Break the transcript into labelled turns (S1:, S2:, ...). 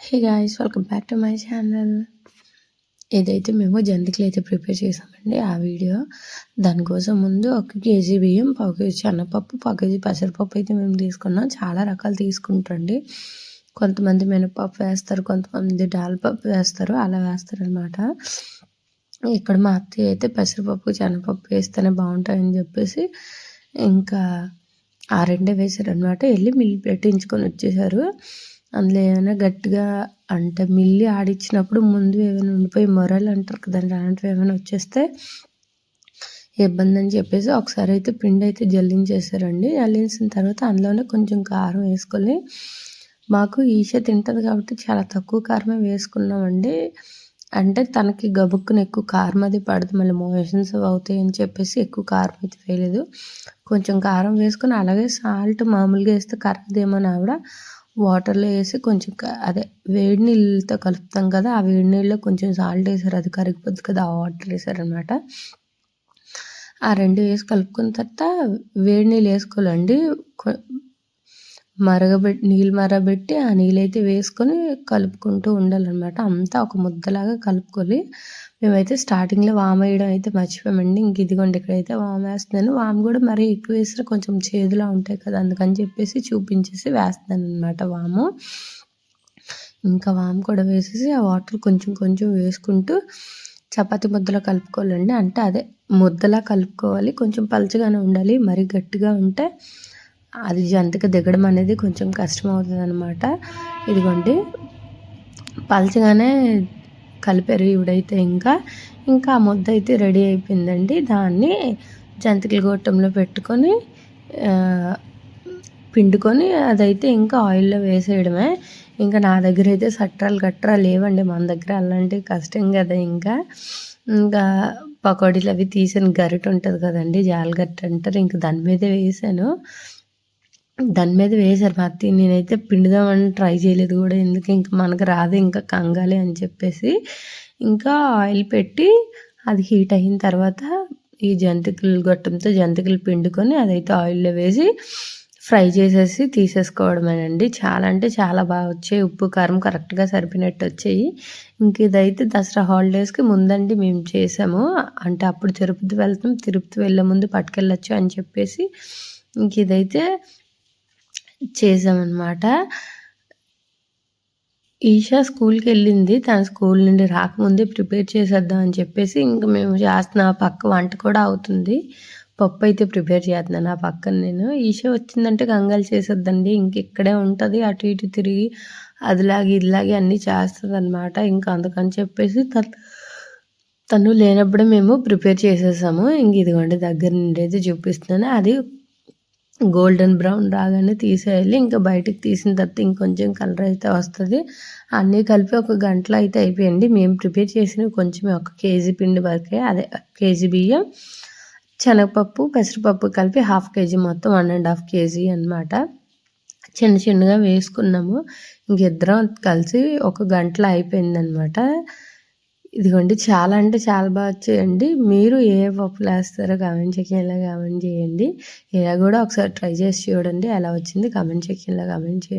S1: Hey guys welcome back to my channel ఏదైతే మేము జంతికలు అయితే ప్రిపేర్ చేసామండి ఆ వీడియో. దానికోసం ముందు ఒక కేజీ బియ్యం పావు కేజీ చెన్నపప్పు పావు కేజీ పెసరపప్పు అయితే మేము తీసుకున్నాం. చాలా రకాలు తీసుకుంటారండి. కొంతమంది మినపప్పు వేస్తారు కొంతమంది పప్పు వేస్తారు అలా వేస్తారనమాట ఇక్కడ మా అత్తయ్య అయితే పెసరపప్పు శనగపప్పు వేస్తేనే బాగుంటాయని చెప్పేసి ఇంకా ఆ రెండే వేశారనమాట వెళ్ళి మిల్లు పెట్టించుకొని వచ్చేసారు. అందులో ఏమైనా గట్టిగా అంటే మిల్లి ఆడిచ్చినప్పుడు ముందు ఏమైనా ఉండిపోయి మొరలు అంటారు కదండి అలాంటివి ఏమైనా వచ్చేస్తే ఇబ్బంది అని చెప్పేసి ఒకసారి అయితే పిండి అయితే జల్లించేసారండి జల్లించిన తర్వాత అందులోనే కొంచెం కారం వేసుకొని మాకు ఈష తింటుంది కాబట్టి చాలా తక్కువ కారమే వేసుకున్నామండి. అంటే తనకి గబుక్కున ఎక్కువ కారం అది పడదు మళ్ళీ మోషన్స్ అవుతాయి అని చెప్పేసి ఎక్కువ కారం అయితే వేయలేదు. కొంచెం కారం వేసుకొని అలాగే సాల్ట్ మామూలుగా వేస్తే కరగదేమో ఆవిడ వాటర్లో వేసి కొంచెం అదే వేడి నీళ్ళతో కలుపుతాం కదా ఆ వేడి నీళ్ళలో కొంచెం సాల్ట్ వేసారు. అది కరిగిపోద్ది కదా ఆ వాటర్ వేసారనమాట. ఆ రెండు వేసి కలుపుకున్న తర్వాత వేడి నీళ్ళు వేసుకోవాలండి. మరగబెట్టి నీళ్ళు మరగబెట్టి ఆ నీళ్ళైతే వేసుకొని కలుపుకుంటూ ఉండాలన్నమాట. అంతా ఒక ముద్దలాగా కలుపుకొని మేమైతే స్టార్టింగ్లో వామ్ వేయడం అయితే మర్చిపోయామండి. ఇంక ఇదిగోండి ఇక్కడైతే వామ్ వేస్తున్నాను. వామ్ కూడా మరీ ఎక్కువ వేస్తే కొంచెం చేదులా ఉంటాయి కదా అందుకని చెప్పేసి చూపించేసి వేస్తున్నాను అనమాట వాము. ఇంకా వామ్ కూడా వేసేసి ఆ వాటర్ కొంచెం కొంచెం వేసుకుంటూ చపాతి ముద్దలో కలుపుకోవాలండి. అంటే అదే ముద్దలా కలుపుకోవాలి. కొంచెం పలుచగానే ఉండాలి. మరీ గట్టిగా ఉంటే అది జంతిక దిగడం అనేది కొంచెం కష్టం అవుతుంది అనమాట ఇదిగోండి. పలచగానే కలిపారు ఇవిడైతే ఇంకా. ఇంకా ఆ ముద్ద అయితే రెడీ అయిపోయిందండి. దాన్ని జంతికల గొట్టంలో పెట్టుకొని పిండుకొని అదైతే ఇంకా ఆయిల్లో వేసేయడమే. ఇంకా నా దగ్గర అయితే సట్రాలు గట్రా లేవండి మన దగ్గర. అలాంటివి కష్టం కదా ఇంకా. ఇంకా పకోడీలు అవి తీసిన గరిట ఉంటుంది కదండి జాలగట్ట అంటారు. ఇంకా దాని మీదే వేసాను. దాని మీద వేశారు పత్తి నేనైతే పిండుదామని ట్రై చేయలేదు కూడా. ఎందుకు ఇంకా మనకు రాదు ఇంకా కంగాలి అని చెప్పేసి ఇంకా ఆయిల్ పెట్టి అది హీట్ అయిన తర్వాత ఈ జంతికలు గొట్టంతో జంతికలు పిండుకొని అదైతే ఆయిల్లో వేసి ఫ్రై చేసేసి తీసేసుకోవడమేనండి. చాలా అంటే చాలా బాగా వచ్చాయి. ఉప్పు కారం కరెక్ట్గా సరిపోయినట్టు వచ్చాయి. ఇంక ఇదైతే దసరా హాలిడేస్కి ముందండి మేము చేసాము. అంటే అప్పుడు తిరుపతి వెళ్తాం తిరుపతి వెళ్ళే ముందు పట్టుకెళ్ళచ్చు అని చెప్పేసి ఇంక ఇదైతే చేసామన్నమాట ఈషా స్కూల్కి వెళ్ళింది తన స్కూల్ నుండి రాకముందే ప్రిపేర్ చేసేద్దాం అని చెప్పేసి ఇంక మేము చేస్తున్న. పక్క వంట కూడా అవుతుంది. పప్పు అయితే ప్రిపేర్ చేస్తున్నాను. ఆ పక్కన నేను. ఈషా వచ్చిందంటే కంగాలు చేసేద్దండి. ఇంక ఇక్కడే ఉంటుంది. అటు ఇటు తిరిగి అదిలాగి ఇదిలాగి అన్నీ చేస్తుంది అనమాట ఇంకా అందుకని చెప్పేసి తను తను లేనప్పుడే మేము ప్రిపేర్ చేసేసాము. ఇంక ఇదిగోండి దగ్గర నుండి అయితే చూపిస్తున్నాను. అది గోల్డెన్ బ్రౌన్ రాగానే తీసేయాలి. ఇంకా బయటకు తీసిన తర్వాత ఇంకొంచెం కలర్ అయితే వస్తుంది. అన్నీ కలిపి ఒక గంటలో అయితే అయిపోయింది. మేము ప్రిపేర్ చేసిన కొంచెం ఒక కేజీ పిండి వరకే అదే కేజీ బియ్యం శనగపప్పు పెసరపప్పు కలిపి హాఫ్ కేజీ మొత్తం వన్ అండ్ హాఫ్ కేజీ అనమాట చిన్న చిన్నగా వేసుకున్నాము. ఇంకిద్దరం కలిసి ఒక గంటలో అయిపోయిందనమాట ఇదిగోండి చాలా అంటే చాలా బాగా వచ్చాయండి మీరు ఏ పప్పులు వేస్తారో కామెంట్ సెక్షన్లో కామెంట్ చేయండి. ఇలా కూడా ఒకసారి ట్రై చేసి చూడండి ఎలా వచ్చింది? కామెంట్ సెక్షన్లో కామెంట్ చేయండి.